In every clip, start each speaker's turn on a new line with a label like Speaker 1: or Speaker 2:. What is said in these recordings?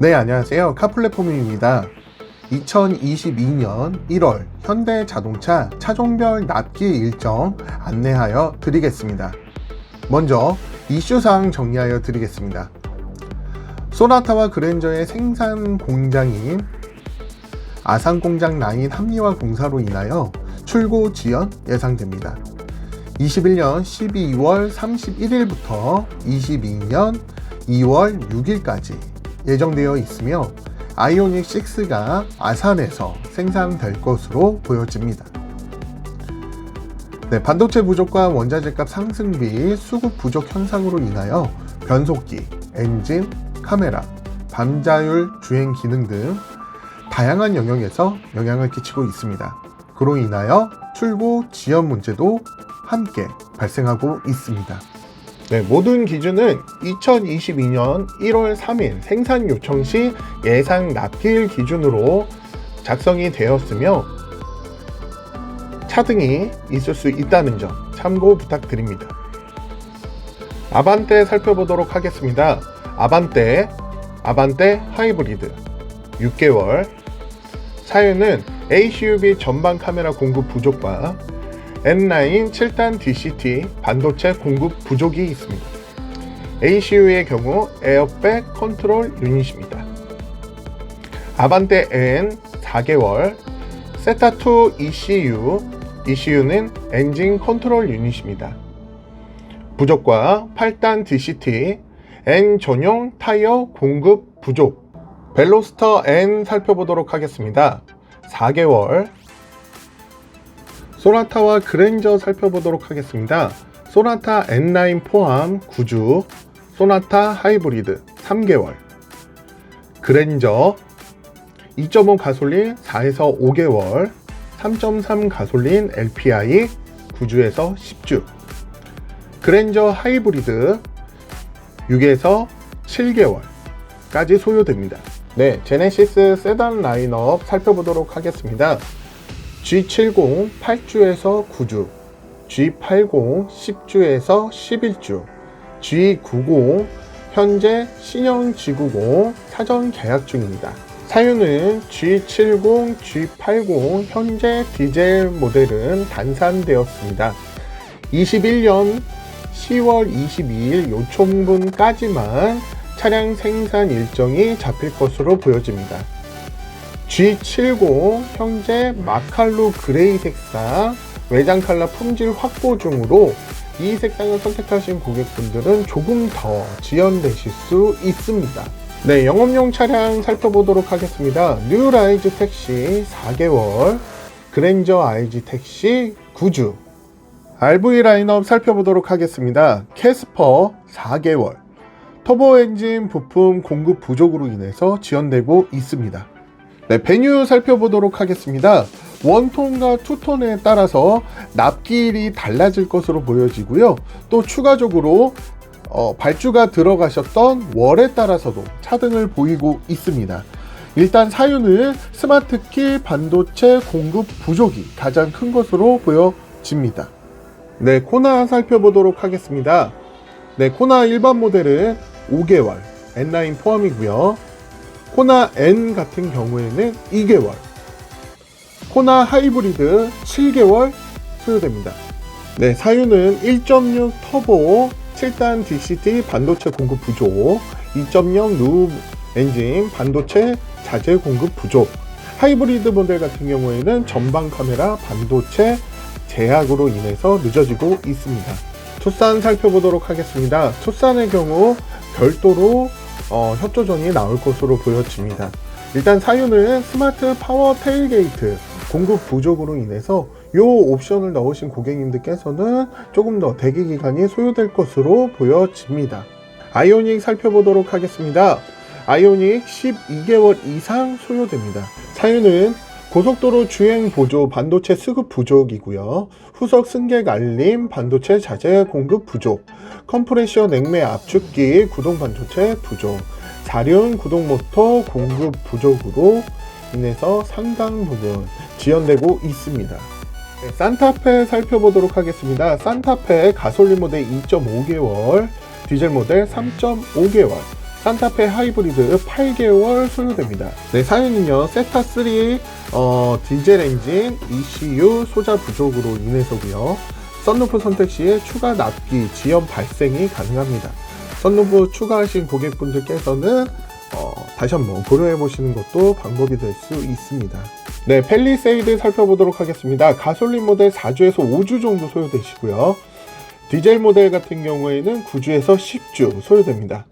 Speaker 1: 네, 안녕하세요. 카플랫폼입니다. 2022년 1월 현대 자동차 차종별 납기 일정 안내하여 드리겠습니다. 먼저 이슈사항 정리하여 드리겠습니다. 소나타와 그랜저의 생산 공장인 아산 공장 라인 합리화 공사로 인하여 출고 지연 예상됩니다. 21년 12월 31일부터 22년 2월 6일까지 예정되어 있으며 아이오닉 6가 아산에서 생산될 것으로 보여집니다. 네, 반도체 부족과 원자재 값 상승비, 수급 부족 현상으로 인하여 변속기, 엔진, 카메라, 반자율 주행 기능 등 다양한 영역에서 영향을 끼치고 있습니다. 그로 인하여 출고 지연 문제도 함께 발생하고 있습니다. 네, 모든 기준은 2022년 1월 3일 생산 요청 시 예상 납기일 기준으로 작성이 되었으며 차등이 있을 수 있다는 점 참고 부탁드립니다. 아반떼 살펴보도록 하겠습니다. 아반떼, 아반떼 하이브리드 6개월 사유는 ACUV 전방 카메라 공급 부족과 N9 7단 DCT 반도체 공급 부족이 있습니다. ACU의 경우 에어백 컨트롤 유닛입니다. 아반떼 N 4개월 세타2 ECU ECU는 엔진 컨트롤 유닛입니다. 부족과 8단 DCT N 전용 타이어 공급 부족 벨로스터 N 살펴보도록 하겠습니다. 4개월 소나타와 그랜저 살펴보도록 하겠습니다. 소나타 N9 포함 9주, 소나타 하이브리드 3개월, 그랜저 2.5 가솔린 4에서 5개월, 3.3 가솔린 LPI 9주에서 10주, 그랜저 하이브리드 6에서 7개월까지 소요됩니다. 네, 제네시스 세단 라인업 살펴보도록 하겠습니다. G70 8주에서 9주, G80 10주에서 11주, G90 현재 신형 G90 사전 계약 중입니다. 사유는 G70, G80 현재 디젤 모델은 단산되었습니다. 21년 10월 22일 요청분까지만 차량 생산 일정이 잡힐 것으로 보여집니다. G70 현재 마칼루 그레이 색상 외장 컬러 품질 확보 중으로 이 색상을 선택하신 고객분들은 조금 더 지연되실 수 있습니다. 네, 영업용 차량 살펴보도록 하겠습니다. 뉴 라이즈 택시 4개월, 그랜저 IG 택시 9주, RV 라인업 살펴보도록 하겠습니다. 캐스퍼 4개월, 터보 엔진 부품 공급 부족으로 인해서 지연되고 있습니다. 네, 베뉴 살펴보도록 하겠습니다. 원톤과 투톤에 따라서 납기일이 달라질 것으로 보여지고요. 또 추가적으로 어, 발주가 들어가셨던 월에 따라서도 차등을 보이고 있습니다. 일단 사유는 스마트키 반도체 공급 부족이 가장 큰 것으로 보여집니다. 네, 코나 살펴보도록 하겠습니다. 네, 코나 일반 모델은 5개월, N9 포함이고요. 코나 N 같은 경우에는 2개월, 코나 하이브리드 7개월 소요됩니다. 네, 사유는 1.6 터보 7단 DCT 반도체 공급 부족, 2.0 누 엔진 반도체 자재 공급 부족, 하이브리드 모델 같은 경우에는 전방 카메라 반도체 제약으로 인해서 늦어지고 있습니다. 투싼 살펴보도록 하겠습니다. 투싼의 경우 별도로 어, 협조전이 나올 것으로 보여집니다. 일단 사유는 스마트 파워 테일게이트 공급 부족으로 인해서 이 옵션을 넣으신 고객님들께서는 조금 더 대기 기간이 소요될 것으로 보여집니다. 아이오닉 살펴보도록 하겠습니다. 아이오닉 12개월 이상 소요됩니다. 사유는 고속도로 주행 보조 반도체 수급 부족이고요. 후석 승객 알림 반도체 자재 공급 부족, 컴프레셔 냉매 압축기 구동 반도체 부족, 사륜 구동 모터 공급 부족으로 인해서 상당 부분 지연되고 있습니다. 네, 산타페 살펴보도록 하겠습니다. 산타페 가솔린 모델 2.5개월, 디젤 모델 3.5개월, 산타페 하이브리드 8개월 소요됩니다. 네, 사연은요, 세타3 어, 디젤 엔진 ECU 소자 부족으로 인해서고요. 썬루프 선택 시에 추가 납기, 지연 발생이 가능합니다. 썬루프 추가하신 고객분들께서는 어, 다시 한번 고려해 보시는 것도 방법이 될 수 있습니다. 네, 펠리세이드 살펴보도록 하겠습니다. 가솔린 모델 4주에서 5주 정도 소요되시고요. 디젤 모델 같은 경우에는 9주에서 10주 소요됩니다.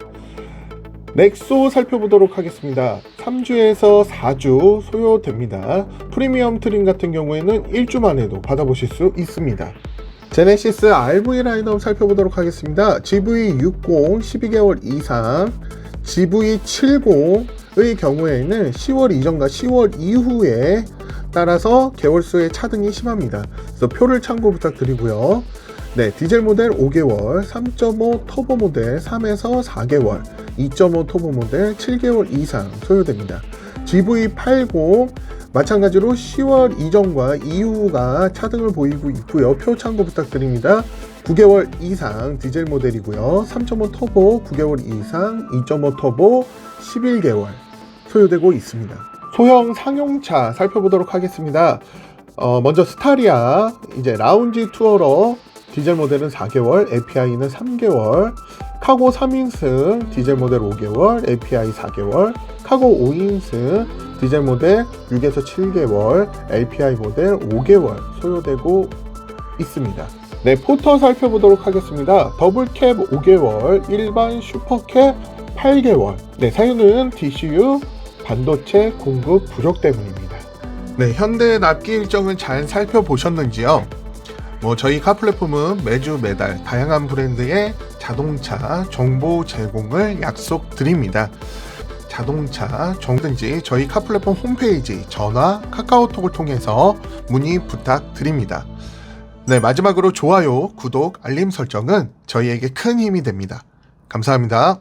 Speaker 1: 넥소 살펴보도록 하겠습니다. 3주에서 4주 소요됩니다. 프리미엄 트림 같은 경우에는 1주만 해도 받아보실 수 있습니다. 제네시스 RV 라인업 살펴보도록 하겠습니다. GV60 12개월 이상, GV70의 경우에는 10월 이전과 10월 이후에 따라서 개월수의 차등이 심합니다. 그래서 표를 참고 부탁드리고요. 네, 디젤 모델 5개월, 3.5 터보 모델 3에서 4개월, 2.5 터보 모델 7개월 이상 소요됩니다. GV80 마찬가지로 10월 이전과 이후가 차등을 보이고 있고요. 표 참고 부탁드립니다. 9개월 이상 디젤 모델이고요. 3.5 터보 9개월 이상, 2.5 터보 11개월 소요되고 있습니다. 소형 상용차 살펴보도록 하겠습니다. 어, 먼저 스타리아 이제 라운지 투어러 디젤 모델은 4개월, API는 3개월, 카고 3인승 디젤 모델 5개월, API 4개월, 카고 5인승 디젤 모델 6에서 7개월, LPI 모델 5개월 소요되고 있습니다. 네, 포터 살펴보도록 하겠습니다. 더블캡 5개월, 일반 슈퍼캡 8개월. 네, 사유는 DCU 반도체 공급 부족 때문입니다. 네, 현대 납기 일정은 잘 살펴보셨는지요? 뭐 저희 카 플랫폼은 매주 매달 다양한 브랜드의 자동차 정보 제공을 약속드립니다. 자동차 정든지 저희 카 플랫폼 홈페이지, 전화, 카카오톡을 통해서 문의 부탁드립니다. 네, 마지막으로 좋아요, 구독, 알림 설정은 저희에게 큰 힘이 됩니다. 감사합니다.